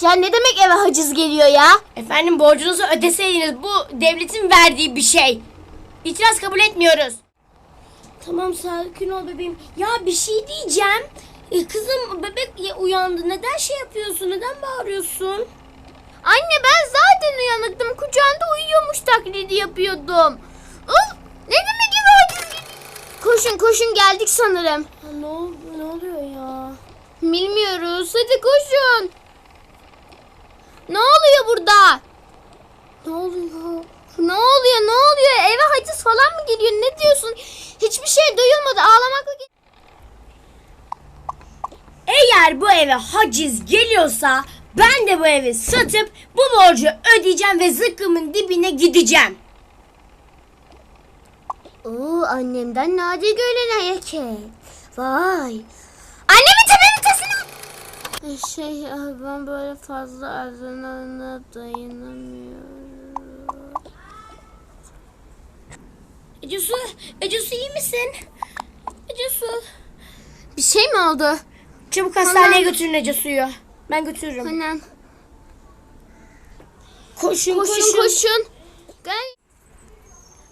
Ya ne demek eve haciz geliyor ya? Efendim borcunuzu ödeseydiniz bu devletin verdiği bir şey. İtiraz kabul etmiyoruz. Tamam sakin ol bebeğim. Ya bir şey diyeceğim. E, kızım bebek ya uyandı. Neden şey yapıyorsun? Neden bağırıyorsun? Anne ben zaten uyanıktım. Kucağında uyuyormuş taklidi yapıyordum. Ih, ne demek eve haciz geliyor? Koşun koşun geldik sanırım. Ha, ne, ne oluyor ya? Bilmiyoruz. Hadi koşun. Oluyor burada? Ne oluyor? Ne oluyor? Ne oluyor? Eve haciz falan mı geliyor? Ne diyorsun? Hiçbir şey duyulmadı. Ağlamakla Eğer bu eve haciz geliyorsa ben de bu evi satıp bu borcu ödeyeceğim ve zıkkımın dibine gideceğim. Oo annemden nadir görülen hareket. Vay. Şey ya, ben böyle fazla azınlığına dayanamıyorum. Ecesu, Ecesu iyi misin? Ecesu. Bir şey mi oldu? Çabuk hastaneye Anam. götürün Ecesu'yu. Ben götürürüm. Annem. Koşun, Koşun koşun koşun. Gel.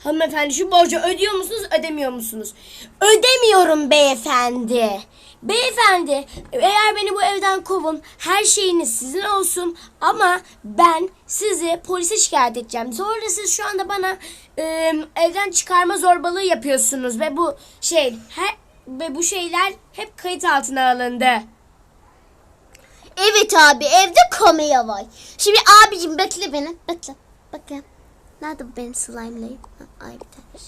Hanımefendi şu borcu ödüyor musunuz ödemiyor musunuz? Ödemiyorum beyefendi. Beyefendi eğer beni bu evden kovun her şeyiniz sizin olsun ama ben sizi polise şikayet edeceğim. Sonra siz şu anda bana e, evden çıkarma zorbalığı yapıyorsunuz ve bu şey her, ve bu şeyler hep kayıt altına alındı. Evet abi evde kamera var. Şimdi abicim bekle beni. Bekle. Bekle. Nerede slime'layım? Ha, Ay bir tane.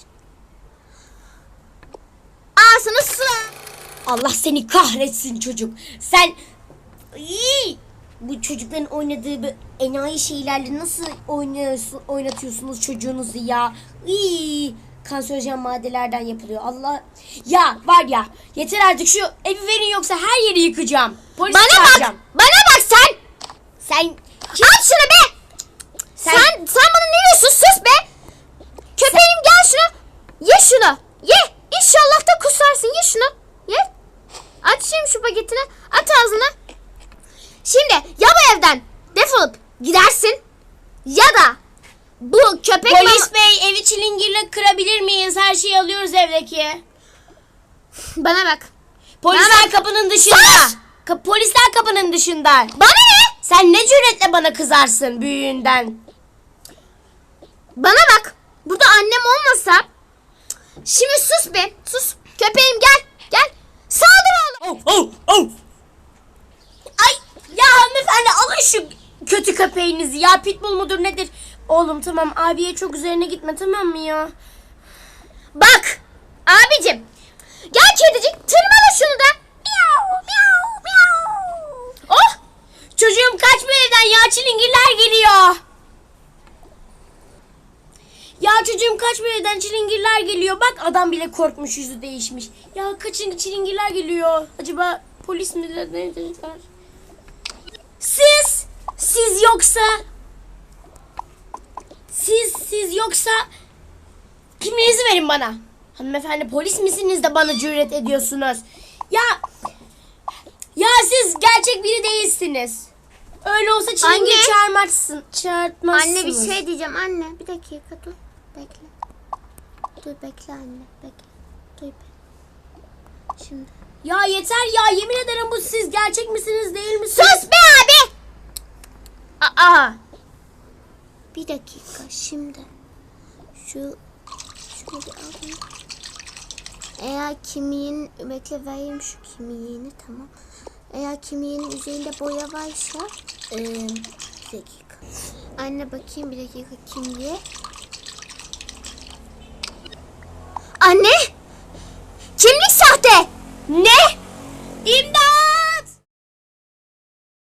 Sana slime. Allah seni kahretsin çocuk. Sen İyi. bu çocukların oynadığı bu enayi şeylerle nasıl oynuyorsun, oynatıyorsunuz çocuğunuzu ya? İyi. Kanserojen maddelerden yapılıyor. Allah ya var ya yeter artık şu evi verin yoksa her yeri yıkacağım. Polis Bana bak. Bana bak sen. Sen Al şunu be. Sen- Sen, sen, bana ne diyorsun? Sus be. Köpeğim gel şunu. Ye şunu. Ye. İnşallah da kusarsın. Ye şunu. Ye. Aç şimdi şu paketini. At ağzına. Şimdi ya bu evden defolup gidersin ya da bu köpek polis bey evi çilingirle kırabilir miyiz? Her şeyi alıyoruz evdeki. Bana bak. Polisler kapının dışında. Sus! Ka- polisler kapının dışında. Bana ne? Sen ne cüretle bana kızarsın büyüğünden? Bana bak. Burada annem olmasa Şimdi sus be. Sus. Köpeğim gel. Gel. Saldır oğlum. Oh, oh, oh. Ay ya hanımefendi alın şu kötü köpeğinizi ya pitbull mudur nedir? Oğlum tamam abiye çok üzerine gitme tamam mı ya? Bak abicim gel kedicik tırmala şunu da. Miau miau miau. Oh çocuğum kaç bu evden ya çilingirler geliyor. Ya çocuğum kaç bu evden çilingirler geliyor. Bak adam bile korkmuş yüzü değişmiş. Ya kaçın çilingirler geliyor. Acaba polis mi dediler? Siz siz yoksa siz siz yoksa kimliğinizi verin bana. Hanımefendi polis misiniz de bana cüret ediyorsunuz? Ya ya siz gerçek biri değilsiniz. Öyle olsa çilingir çağırmazsın, çağırtmazsınız. Anne bir şey diyeceğim anne. Bir dakika dur. Bekle. Dur bekle anne. Bekle. Duy beni. Şimdi. Ya yeter ya yemin ederim bu siz gerçek misiniz değil misiniz? Sus be abi. Aa. Bir dakika şimdi. Şu şunu bir alayım. Eğer kimliğin bekle vereyim şu kimliğini tamam. Eğer kimliğinin üzerinde boya varsa eee, bir dakika. Anne bakayım bir dakika kimliğe.